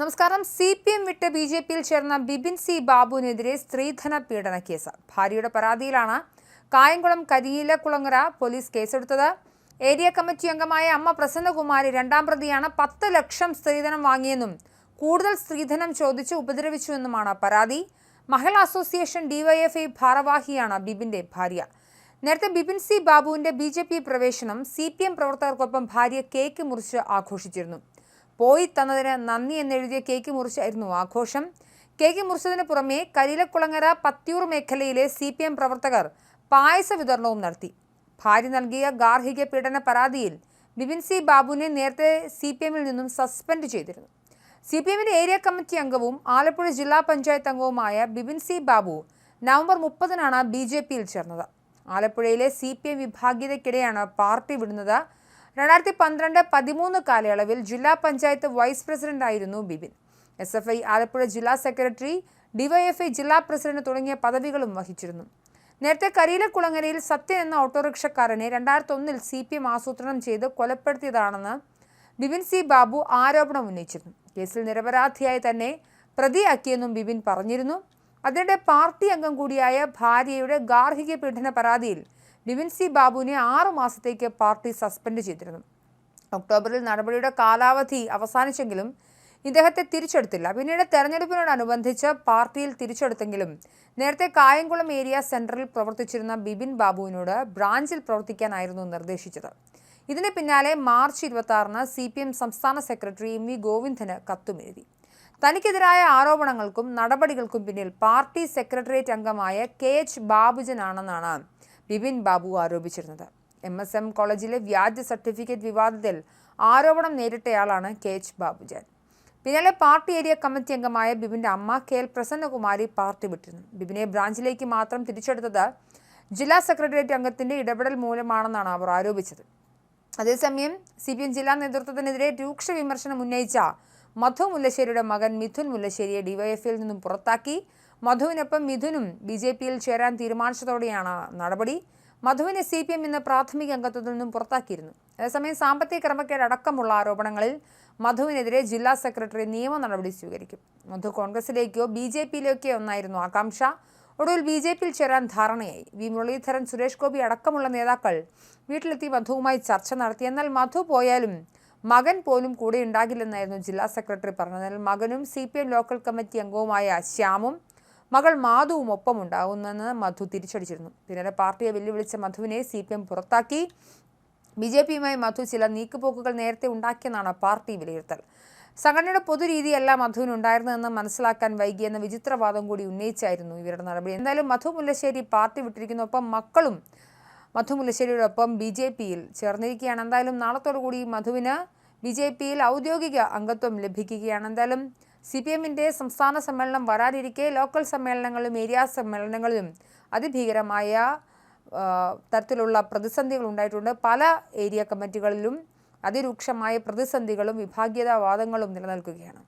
നമസ്കാരം. C P M വിട്ട് B J പിയിൽ ചേർന്ന ബിബിൻ സി ബാബുവിനെതിരെ സ്ത്രീധന പീഡന കേസ്. ഭാര്യയുടെ പരാതിയിലാണ് കായംകുളം കരിയിലക്കുളങ്ങര പോലീസ് കേസെടുത്തത്. ഏരിയ കമ്മിറ്റി അംഗമായ അമ്മ പ്രസന്നകുമാരി രണ്ടാം പ്രതിയാണ് പത്ത് ലക്ഷം സ്ത്രീധനം വാങ്ങിയെന്നും കൂടുതൽ സ്ത്രീധനം ചോദിച്ച് ഉപദ്രവിച്ചുവെന്നുമാണ് പരാതി. മഹിളാ അസോസിയേഷൻ ഡിവൈഎഫ്ഐ ഭാരവാഹിയാണ് ബിബിന്റെ ഭാര്യ. നേരത്തെ ബിപിൻ സി ബാബുവിന്റെ ബി ജെ പി പ്രവേശനം സി പി എം പ്രവർത്തകർക്കൊപ്പം ഭാര്യ കേക്ക് മുറിച്ച് ആഘോഷിച്ചിരുന്നു. പോയി തന്നതിന് നന്ദി എന്നെഴുതിയ കേക്ക് മുറിച്ചായിരുന്നു ആഘോഷം. കേക്ക് മുറിച്ചതിന് പുറമെ കരിലക്കുളങ്ങര പത്തിയൂർ മേഖലയിലെ സി പി എം പ്രവർത്തകർ പായസ വിതരണവും നടത്തി. ഭാര്യ നൽകിയ ഗാർഹിക പീഡന പരാതിയിൽ ബിപിൻ സി ബാബുവിനെ നേരത്തെ സി പി എമ്മിൽ നിന്നും സസ്പെൻഡ് ചെയ്തിരുന്നു. സി പി എമ്മിന്റെ ഏരിയ കമ്മിറ്റി അംഗവും ആലപ്പുഴ ജില്ലാ പഞ്ചായത്ത് അംഗവുമായ ബിപിൻ സി ബാബു നവംബർ മുപ്പതിനാണ് ബി ജെ പിയിൽ ചേർന്നത്. ആലപ്പുഴയിലെ സി പി എം വിഭാഗീയതയ്ക്കിടെയാണ് പാർട്ടി വിടുന്നത് രണ്ടായിരത്തി പന്ത്രണ്ട് പതിമൂന്ന് കാലയളവിൽ ജില്ലാ പഞ്ചായത്ത് vice പ്രസിഡന്റായിരുന്നു Bibin S F I Alappuzha ജില്ലാ സെക്രട്ടറി ഡിവൈഎഫ്ഐ ജില്ലാ പ്രസിഡന്റ് തുടങ്ങിയ പദവികളും വഹിച്ചിരുന്നു. നേരത്തെ കരീലക്കുളങ്ങരയിൽ സത്യൻ എന്ന ഓട്ടോറിക്ഷക്കാരനെ രണ്ടായിരത്തി ഒന്നിൽ സി പി എം ആസൂത്രണം ചെയ്ത് കൊലപ്പെടുത്തിയതാണെന്ന് ബിബിൻ സി ബാബു ആരോപണം ഉന്നയിച്ചിരുന്നു. കേസിൽ നിരപരാധിയായി തന്നെ പ്രതിയാക്കിയെന്നും ബിബിൻ പറഞ്ഞിരുന്നു. അതിനിടെ പാർട്ടി അംഗം കൂടിയായ ഭാര്യയുടെ ഗാർഹിക പീഡന പരാതിയിൽ ബിബിൻ സി ബാബുവിനെ ആറു മാസത്തേക്ക് പാർട്ടി സസ്പെൻഡ് ചെയ്തിരുന്നു. ഒക്ടോബറിൽ നടപടിയുടെ കാലാവധി അവസാനിച്ചെങ്കിലും ഇദ്ദേഹത്തെ തിരിച്ചെടുത്തില്ല. പിന്നീട് തെരഞ്ഞെടുപ്പിനോടനുബന്ധിച്ച് പാർട്ടിയിൽ തിരിച്ചെടുത്തെങ്കിലും നേരത്തെ കായംകുളം ഏരിയ സെന്ററിൽ പ്രവർത്തിച്ചിരുന്ന ബിബിൻ ബാബുവിനോട് ബ്രാഞ്ചിൽ പ്രവർത്തിക്കാനായിരുന്നു നിർദ്ദേശിച്ചത്. ഇതിന് പിന്നാലെ മാർച്ച് ഇരുപത്തി ആറിന് സി പി എം സംസ്ഥാന സെക്രട്ടറി എം വി ഗോവിന്ദന് കത്തുമെഴുതി. തനിക്കെതിരായ ആരോപണങ്ങൾക്കും നടപടികൾക്കും പിന്നിൽ പാർട്ടി സെക്രട്ടേറിയറ്റ് അംഗമായ കെ എച്ച് ബാബുജനാണെന്നാണ് ബിപിൻ ബാബു ആരോപിച്ചിരുന്നത്. എം എസ് എം കോളേജിലെ വ്യാജ സർട്ടിഫിക്കറ്റ് വിവാദത്തിൽ ആരോപണം നേരിട്ടയാളാണ് കെ എച്ച് ബാബുജൻ. പിന്നാലെ പാർട്ടി ഏരിയ കമ്മിറ്റി അംഗമായ ബിബിന്റെ അമ്മ കെ എൽ പ്രസന്നകുമാരി പാർട്ടി വിട്ടിരുന്നു. ബിബിനെ ബ്രാഞ്ചിലേക്ക് മാത്രം തിരിച്ചെടുത്തത് ജില്ലാ സെക്രട്ടേറിയറ്റ് അംഗത്തിന്റെ ഇടപെടൽ മൂലമാണെന്നാണ് അവർ ആരോപിച്ചത്. അതേസമയം സി പി എം ജില്ലാ നേതൃത്വത്തിനെതിരെ രൂക്ഷ വിമർശനം ഉന്നയിച്ച മധു മുല്ലശ്ശേരിയുടെ മകൻ മിഥുൻ മുല്ലശ്ശേരിയെ ഡിവൈഎഫ്ഐയിൽ നിന്നും പുറത്താക്കി. മധുവിനൊപ്പം മിഥുനും ബി ജെ പിയിൽ ചേരാൻ തീരുമാനിച്ചതോടെയാണ് നടപടി. മധുവിനെ സി പി എം ഇന്ന് പ്രാഥമിക അംഗത്വത്തിൽ നിന്നും പുറത്താക്കിയിരുന്നു. അതേസമയം സാമ്പത്തിക ക്രമക്കേട് അടക്കമുള്ള ആരോപണങ്ങളിൽ മധുവിനെതിരെ ജില്ലാ സെക്രട്ടറി നിയമ നടപടി സ്വീകരിക്കും. മധു കോൺഗ്രസിലേക്കോ ബി ജെ പിയിലേക്കോ ഒന്നായിരുന്നു ആകാംക്ഷ. ഒടുവിൽ ബി ജെ പിയിൽ ചേരാൻ ധാരണയായി. വി മുരളീധരൻ സുരേഷ് ഗോപി അടക്കമുള്ള നേതാക്കൾ വീട്ടിലെത്തി മധുവുമായി ചർച്ച നടത്തി. എന്നാൽ മധു പോയാലും മകൻ പോലും കൂടെ ഉണ്ടാകില്ലെന്നായിരുന്നു ജില്ലാ സെക്രട്ടറി പറഞ്ഞതിൽ മകനും C P M local committee അംഗവുമായ ശ്യാമും മകൾ മാധുവും ഒപ്പം മധു തിരിച്ചടിച്ചിരുന്നു. പിന്നീട് പാർട്ടിയെ വെല്ലുവിളിച്ച മധുവിനെ സി പി എം പുറത്താക്കി. ബി ജെ പിയുമായി മധു ചില നീക്കുപോക്കുകൾ നേരത്തെ ഉണ്ടാക്കിയെന്നാണ് പാർട്ടി വിലയിരുത്തൽ. സംഘടനയുടെ പൊതുരീതിയല്ല മധുവിനുണ്ടായിരുന്നതെന്ന് മനസ്സിലാക്കാൻ വൈകിയെന്ന വിചിത്രവാദം കൂടി ഉന്നയിച്ചായിരുന്നു ഇവരുടെ നടപടി. എന്തായാലും മധു മുല്ലശ്ശേരി പാർട്ടി വിട്ടിരിക്കുന്നു ഒപ്പം മക്കളും മധു മുല്ലശ്ശേരിയോടൊപ്പം ബി ജെ പിയിൽ ചേർന്നിരിക്കുകയാണ്. എന്തായാലും നാളത്തോടുകൂടി മധുവിന് ബി ജെ പിയിൽ ഔദ്യോഗിക അംഗത്വം ലഭിക്കുകയാണ്. എന്തായാലും സി പി എമ്മിന്റെ സംസ്ഥാന സമ്മേളനം വരാനിരിക്കെ ലോക്കൽ സമ്മേളനങ്ങളിലും ഏരിയ സമ്മേളനങ്ങളിലും അതിഭീകരമായ തരത്തിലുള്ള പ്രതിസന്ധികൾ ഉണ്ടായിട്ടുണ്ട്. പല ഏരിയ കമ്മിറ്റികളിലും അതിരൂക്ഷമായ പ്രതിസന്ധികളും വിഭാഗീയതാവാദങ്ങളും നിലനിൽക്കുകയാണ്.